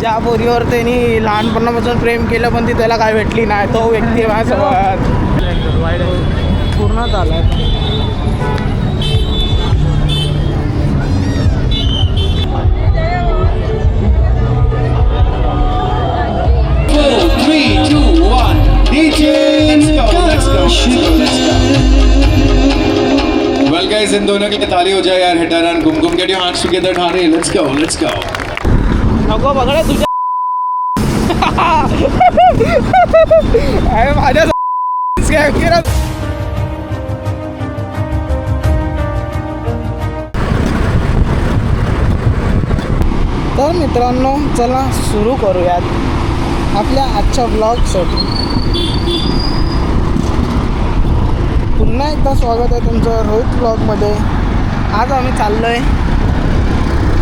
ज्या पोरीवर त्यांनी लहानपणापासून प्रेम केलं पण ती त्याला काय भेटली नाही. तो व्यक्ती माझ्यासोबत. पूर्ण झाला Well, guys, इन दोनों के लिए ताली हो जाए यार hitter and Kumkum get your hands together Thane let's go let's go नको बघा तुझ्या अरे माझ्या तर मित्रांनो चला सुरू करूयात आपल्या आजच्या ब्लॉगसाठी पुन्हा एकदा स्वागत आहे तुमचं रोहित ब्लॉगमध्ये आज आम्ही चाललो आहे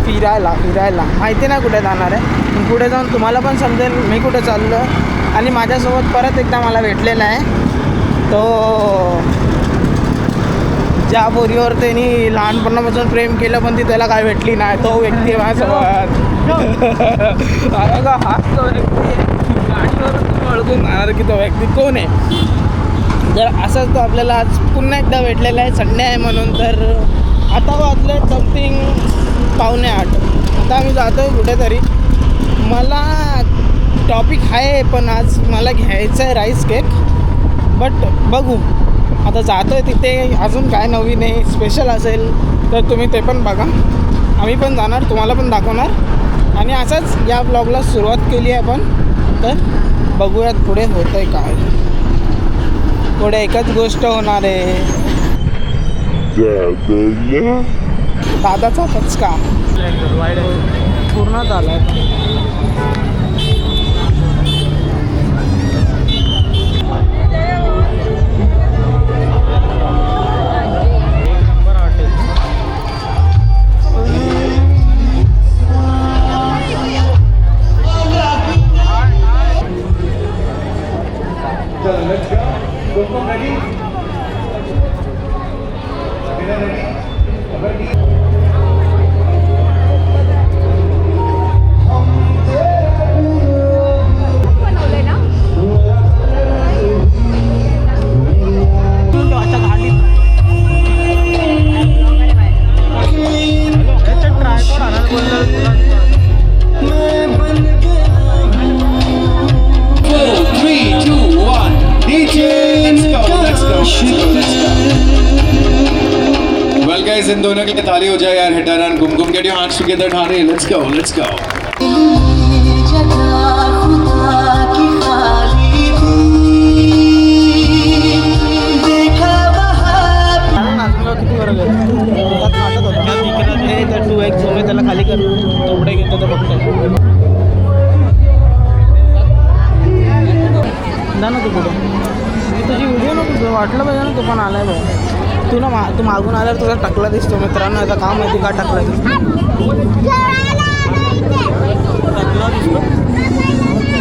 फिरायला फिरायला. माहिती नाही कुठे जाणार आहे. पण पुढे जाऊन तुम्हाला पण समजेल मी कुठे चाललो आहे आणि माझ्यासोबत परत एकदा मला भेटलेला आहे. तो ज्या पोरीवर त्यांनी लहानपणापासून प्रेम केलं पण ती त्याला काय भेटली नाही. तो व्यक्ती आहे माझ्यासोबत. अरे का हाच तो व्यक्ती आहे. गाडीवर ओळखून जाणार की तो व्यक्ती कोण आहे? तर असंच तो आपल्याला आज पुन्हा एकदा भेटलेला आहे. संडे आहे म्हणून तर आता वाजलं समथिंग पावणे आठ. आता आम्ही जातो आहे कुठेतरी. मला टॉपिक आहे पण आज मला घ्यायचं आहे राईस केक बट बघू. आता जातो आहे तिथे. अजून काय नवीन आहे स्पेशल असेल तर तुम्ही ते पण बघा. आम्ही पण जाणार तुम्हाला पण दाखवणार. आणि असंच या ब्लॉगला सुरुवात केली आहे आपण. तर बघूयात पुढे होतं आहे काय. पुढे एकच गोष्ट होणार आहे. दादाचा पचका पूर्ण झाला आहे गो लेट्स गो जगह खुदा की खाली थी देखा वहाँ नाचलो किती वर गेलो त्यात नाचत होता हे त्या टू एक्स सोमे त्याला खाली करू तो घेतो तो फक्त ना तू पुढे तुझी व्हिडिओ नको वाटलं पाहिजे ना तो पण आलाय भाऊ मा तू मागून आल्यावर तुझा टकला दिसतो मित्रांनो याचं काम माहिती का टकला दिसतो? टकला दिसतो?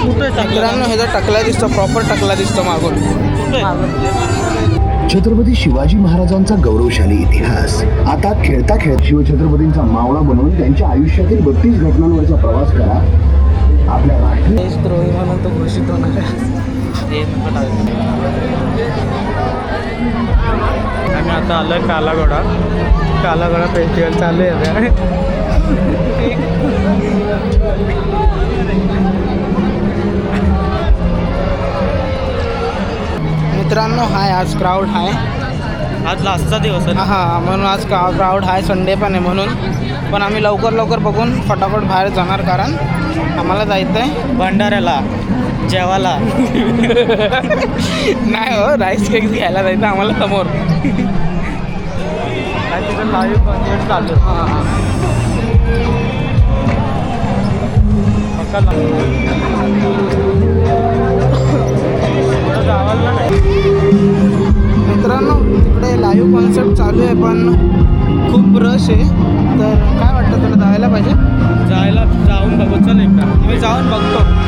कुठे मित्रांनो ह्याचा टकला दिसतो प्रॉपर टकला दिसतो मागून. छत्रपती शिवाजी महाराजांचा गौरवशाली इतिहास. आता खेळता खेळत शिवछत्रपतींचा मावळा बनवून त्यांच्या आयुष्यातील बत्तीस घटनांवरचा प्रवास करा. आपल्या राष्ट्रीय देशद्रोही म्हणून तो घोषित होणार आहे. आम्ही आता आलो आहे कालाघोडा कालाघोडा फेस्टिवल चालू आहे आता. मित्रांनो हाय आज क्राऊड हाय आज लास्टचा दिवस आहे हां म्हणून आज का क्राऊड हाय संडे पण आहे म्हणून. पण आम्ही लवकर लवकर बघून फटाफट बाहेर जाणार कारण आम्हाला जायचं आहे भंडाऱ्याला जेवाला नाही हो राईस केक घ्यायला जायचं आम्हाला समोर. आणि तिथं लाईव्ह कॉन्सर्ट चालू आहे. हां हां. नाही? मित्रांनो तिकडे लाईव्ह कॉन्सर्ट चालू आहे पण खूप रश आहे. तर काय वाटतं तुला जायला पाहिजे? जायला जाऊन बघू चल एकदा. मी जाऊन बघतो.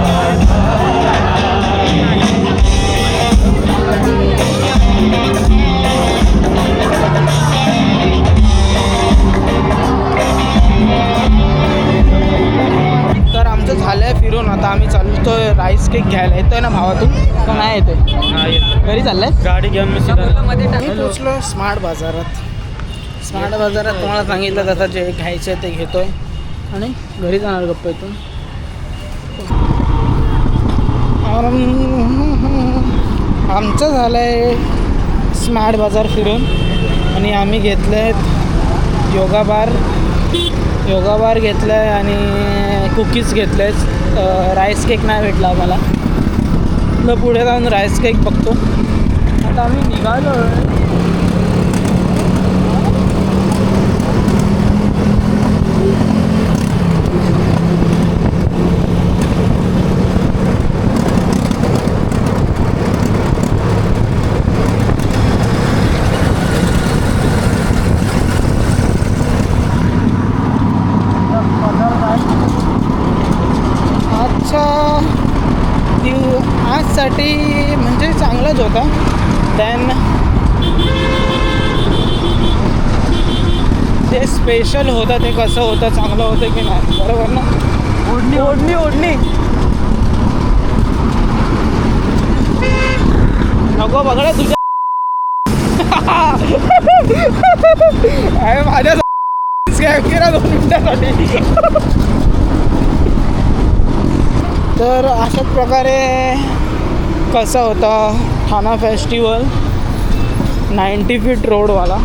आता आम्ही चालतोय राईस केक घ्यायला. येतोय ना भावातून? का नाही येते घरी चाललंय? गाडी घेऊन मी पोचलो स्मार्ट बाजारात. स्मार्ट बाजारात तुम्हाला सांगितलं जातं जे घ्यायचं आहे ते घेतोय. आणि घरी जाणार गप्प इथून. आमचं झालं आहे स्मार्ट बाजार फिरून. आणि आम्ही घेतले योगा बार. योगा बार घेतलं आहे आणि कुकीज घेतले राईस केक नाही भेटला आम्हाला. पुढे जाऊन राईस केक बघतो. आता आम्ही निघालो आजचा दिव आजसाठी म्हणजे चांगलाच होता. देन जे स्पेशल होतं ते कसं होतं चांगलं होतं की नाही बरोबर ना? ओढणी ओढणी. ओढणी नको बघा तुझ्या अरे माझ्या दोन मिनिटासाठी. तर अशाच प्रकारे कसं होतं ठाणा फेस्टिवल नाईंटी फीट रोडवाला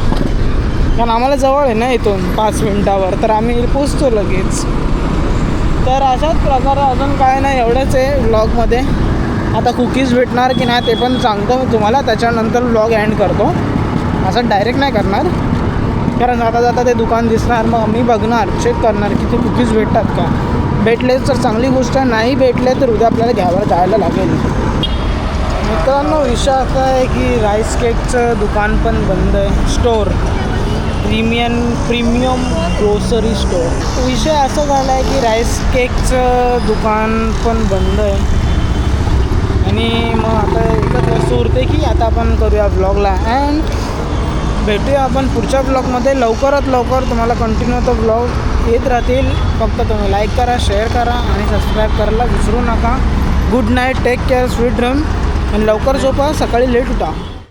कारण आम्हाला जवळ आहे ना इथून पाच मिनटावर. तर आम्ही पोचतो लगेच. तर अशाच प्रकारे अजून काय नाही एवढंच आहे व्लॉगमध्ये आता कुकीज भेटणार की नाही ते पण सांगतो मी तुम्हाला. त्याच्यानंतर व्लॉग एंड करतो. असं डायरेक्ट नाही करणार. कारण जाता जाता ते दुकान दिसणार. मग मी बघणार चेक करणार की ते कुकीज भेटतात का. भेटले तर चांगली गोष्ट आहे. नाही भेटले तर उद्या आपल्याला घ्यावर जायला लागेल. मित्रांनो विषय असा आहे की राईस केकचं दुकान पण बंद आहे. Store premium premium grocery store विषय असा झाला आहे की राईस केकचं दुकान पण बंद आहे. आणि मग आता एकच वस्तू उरते की आता आपण करूया ब्लॉगला अँड भेटूया आपण पुढच्या ब्लॉगमध्ये लवकरात लवकर तुम्हाला कंटिन्यू तो ब्लॉग येत राहतील. फक्त तुम्ही लाईक करा शेअर करा आणि सबस्क्राईब करायला विसरू नका. Good night take care sweet dream आणि लवकर झोपा सकाळी लेट उठा.